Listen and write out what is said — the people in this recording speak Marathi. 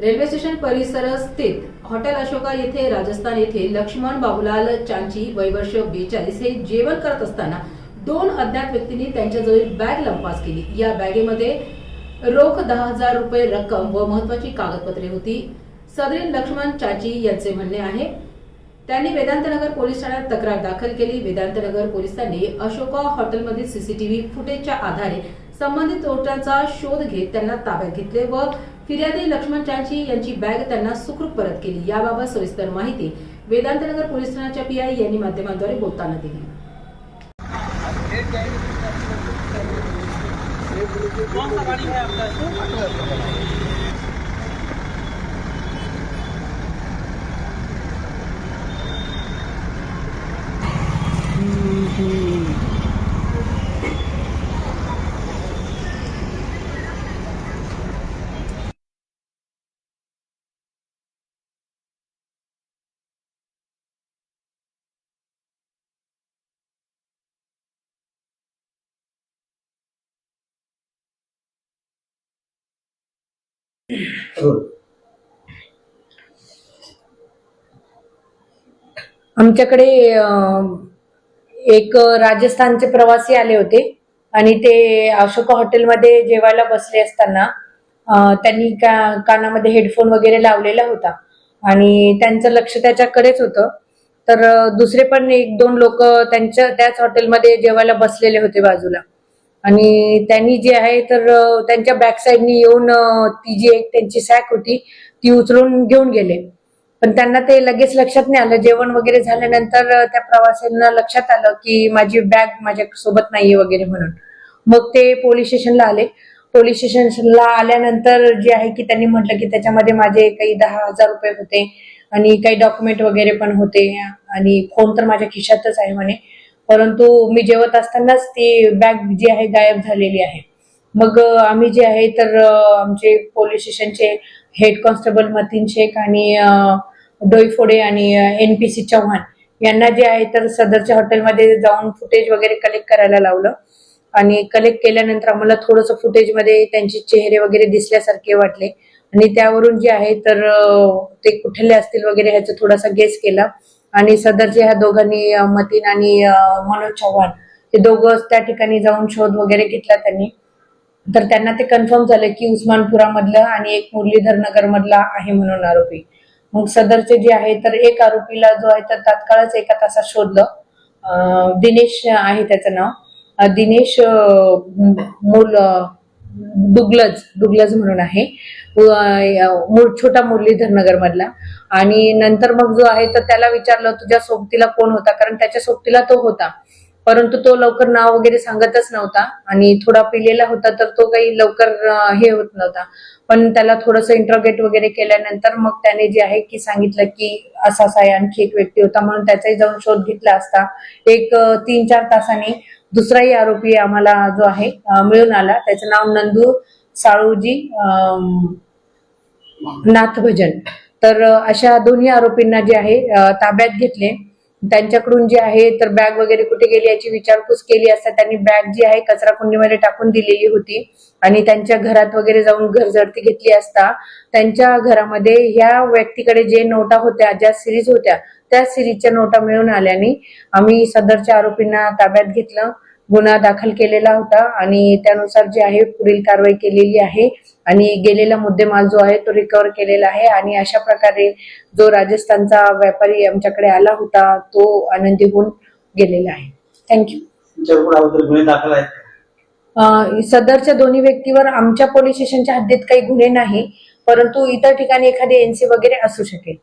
रेल्वे स्टेशन परिसर स्थित हॉटेल अशोका येथे राजस्थान येथे लक्ष्मण बाबूलाल चांची वयवर्ष बेचाळीस हे जेवण करत असताना दोन अज्ञात व्यक्तींनी त्यांच्याजवळ बॅग लंपास केली. या बॅगेमध्ये रोख दहा हजार रुपये रक्कम व महत्वाची कागदपत्रे होती. सदरीन लक्ष्मण चाची यांचे म्हणणे आहे त्यांनी वेदांतनगर पोलीस ठाण्यात तक्रार दाखल केली. वेदांतनगर पोलिसांनी अशोका हॉटेलमधील सीसीटीव्ही फुटेजच्या आधारे संबंधित चोरट्यांचा शोध घेत त्यांना ताब्यात घेतले व फिर्यादी लक्ष्मण चांची यांची बॅग त्यांना सुखरूप परत केली. याबाबत सविस्तर माहिती वेदांतनगर पोलीस ठाण्याच्या पीआय यांनी माध्यमांद्वारे बोलताना दिली. कौन सा गाड़ी है आपका आमच्याकडे एक राजस्थानचे प्रवासी आले होते आणि ते अशोका हॉटेलमध्ये जेवायला बसले असताना त्यांनी का कानामध्ये हेडफोन वगैरे लावलेला होता. आणि त्यांचं लक्ष त्याच्याकडेच होतं. तर दुसरे पण एक दोन लोक त्यांच्या त्याच हॉटेलमध्ये जेवायला बसलेले होते बाजूला. आणि त्यांनी जे आहे तर त्यांच्या बॅक साईडनी येऊन ती जी एक त्यांची सॅक होती ती उचलून घेऊन गेले. पण त्यांना ते लगेच लक्षात नाही आलं. जेवण वगैरे झाल्यानंतर त्या प्रवाशांना लक्षात आलं की माझी बॅग माझ्या सोबत नाहीये वगैरे म्हणून. मग ते पोलीस स्टेशनला आले. पोलीस स्टेशनला आल्यानंतर जे आहे की त्यांनी म्हटलं की त्याच्यामध्ये माझे काही दहा हजार रुपये होते आणि काही डॉक्युमेंट वगैरे पण होते. आणि फोन तर माझ्या खिशातच आहे म्हणे. परंतु मी जेवत असतानाच ती बॅग जी आहे गायब झालेली आहे. मग आम्ही जे आहे तर आमचे पोलीस स्टेशनचे हेड कॉन्स्टेबल मतीन शेख आणि डोईफोडे आणि एनपीसी चव्हाण यांना जे आहे तर सदरच्या हॉटेलमध्ये जाऊन फुटेज वगैरे कलेक्ट करायला लावलं. आणि कलेक्ट केल्यानंतर आम्हाला थोडंसं फुटेजमध्ये त्यांचे चेहरे वगैरे दिसल्यासारखे वाटले. आणि त्यावरून जे आहे तर ते कुठले असतील वगैरे ह्याचा थोडासा गेस केला. आणि सदरचे ह्या दोघांनी मतीन आणि मनोज चव्हाण हे दोघं त्या ठिकाणी जाऊन शोध वगैरे घेतला त्यांनी. तर त्यांना ते कन्फर्म झालं की उस्मानपुरामधलं आणि एक मुरलीधर नगर मधला आहे म्हणून आरोपी. मग सदरचे जे आहे तर एक आरोपीला जो आहे तर तात्काळच एका तासात शोधलं. दिनेश आहे त्याचं नाव. दिनेश मूल डुगलज डुगलज म्हणून आहे. छोटा मुरलीधर नगर मधला. आणि नंतर मग जो आहे तर त्याला विचारलं तुझ्या सोबतीला कोण होता? कारण त्याच्या सोबतीला तो होता. परंतु तो लवकर नाव वगैरे सांगतच नव्हता. आणि थोडा पिलेला होता तर तो काही लवकर हे होत नव्हता. पण त्याला थोडंसं इंट्रोगेट वगैरे केल्यानंतर मग त्याने जे आहे की सांगितलं की असा असा आहे आणखी एक व्यक्ती होता म्हणून त्याचाही जाऊन शोध घेतला असता. एक तीन चार तासाने दुसराही आरोपी आम्हाला जो आहे मिळून आला. त्याचं नाव नंदू साळूजी नाथभजन. नाथ भजन तर अशा दोन्ही आरोपींना जे आहे ताब्यात घेतले. त्यांच्याकडून जे आहे तर बॅग वगैरे कुठे गेली याची विचारपूस केली असता त्यांनी बॅग जी आहे कचरा कुंडीमध्ये टाकून दिलेली होती. आणि त्यांच्या घरात वगैरे जाऊन घरझडती घेतली असता त्यांच्या घरामध्ये ह्या व्यक्तीकडे जे नोटा होत्या ज्या सिरीज होत्या त्या सिरीजच्या नोटा मिळून आल्याने आम्ही सदरच्या आरोपींना ताब्यात घेतलं. गुन्हा दाखल केलेला होता आणि त्यानुसार जे आहे पुढील कारवाई केलेली आहे आणि गेलेला मुद्देमाल जो आहे तो रिकव्हर केलेला आहे आणि अशा प्रकारे जो राजस्थानचा व्यापारी आमच्याकडे आला होता तो आनंदी होऊन गेलेला आहे. थँक्यू सदरच्या दोन्ही व्यक्तीवर आमच्या पोलीस स्टेशनच्या हद्दीत काही गुन्हे नाही परंतु इतर ठिकाणी एखादी एनसी वगैरे असू शकेल.